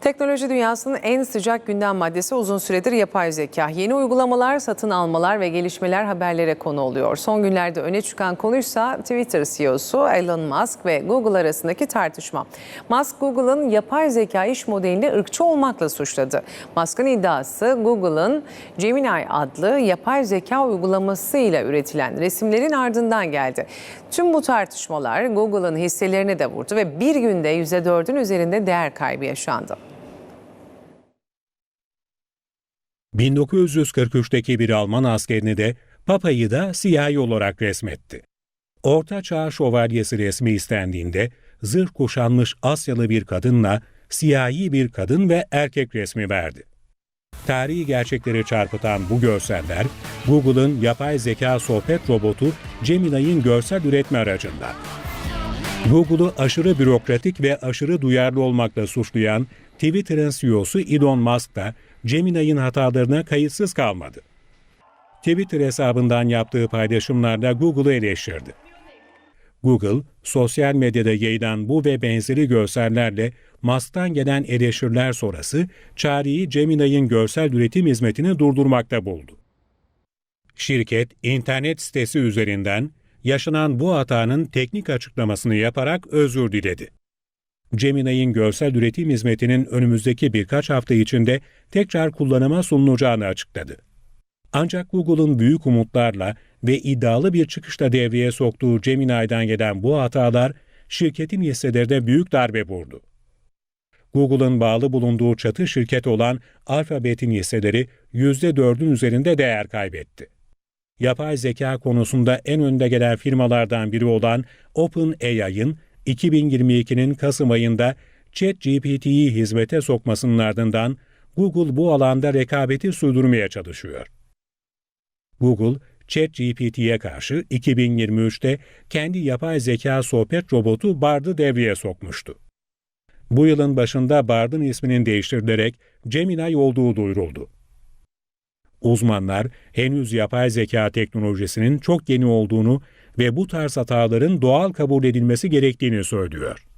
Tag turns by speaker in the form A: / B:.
A: Teknoloji dünyasının en sıcak gündem maddesi uzun süredir yapay zeka. Yeni uygulamalar, satın almalar ve gelişmeler haberlere konu oluyor. Son günlerde öne çıkan konuysa Twitter CEO'su Elon Musk ve Google arasındaki tartışma. Musk, Google'ın yapay zeka iş modelini ırkçı olmakla suçladı. Musk'ın iddiası Google'ın Gemini adlı yapay zeka uygulamasıyla üretilen resimlerin ardından geldi. Tüm bu tartışmalar Google'ın hisselerine de vurdu ve bir günde %4'ün üzerinde değer kaybı yaşandı.
B: 1943'teki bir Alman askerini de Papa'yı da siyahi olarak resmetti. Orta Çağ şövalyesi resmi istendiğinde zırh kuşanmış Asyalı bir kadınla siyahi bir kadın ve erkek resmi verdi. Tarihi gerçekleri çarpıtan bu görseller, Google'ın yapay zeka sohbet robotu Gemini'nin görsel üretme aracından. Google'u aşırı bürokratik ve aşırı duyarlı olmakla suçlayan Twitter'ın CEO'su Elon Musk da Gemini'nin hatalarına kayıtsız kalmadı. Twitter hesabından yaptığı paylaşımlarda Google'ı eleştirdi. Google, sosyal medyada yayılan bu ve benzeri görsellerle Musk'tan gelen eleştiriler sonrası çareyi Gemini'nin görsel üretim hizmetini durdurmakta buldu. Şirket, internet sitesi üzerinden yaşanan bu hatanın teknik açıklamasını yaparak özür diledi. Gemini'nin görsel üretim hizmetinin önümüzdeki birkaç hafta içinde tekrar kullanıma sunulacağını açıkladı. Ancak Google'un büyük umutlarla ve iddialı bir çıkışla devreye soktuğu Gemini'den gelen bu hatalar şirketin hisselerine büyük darbe vurdu. Google'ın bağlı bulunduğu çatı şirket olan Alphabet'in hisseleri %4'ün üzerinde değer kaybetti. Yapay zeka konusunda en önde gelen firmalardan biri olan OpenAI'ın 2022'nin Kasım ayında ChatGPT'yi hizmete sokmasının ardından Google bu alanda rekabeti sürdürmeye çalışıyor. Google, ChatGPT'ye karşı 2023'te kendi yapay zeka sohbet robotu Bard'ı devreye sokmuştu. Bu yılın başında Bard'ın isminin değiştirilerek Gemini olduğu duyuruldu. Uzmanlar henüz yapay zeka teknolojisinin çok yeni olduğunu ve bu tarz hataların doğal kabul edilmesi gerektiğini söylüyor.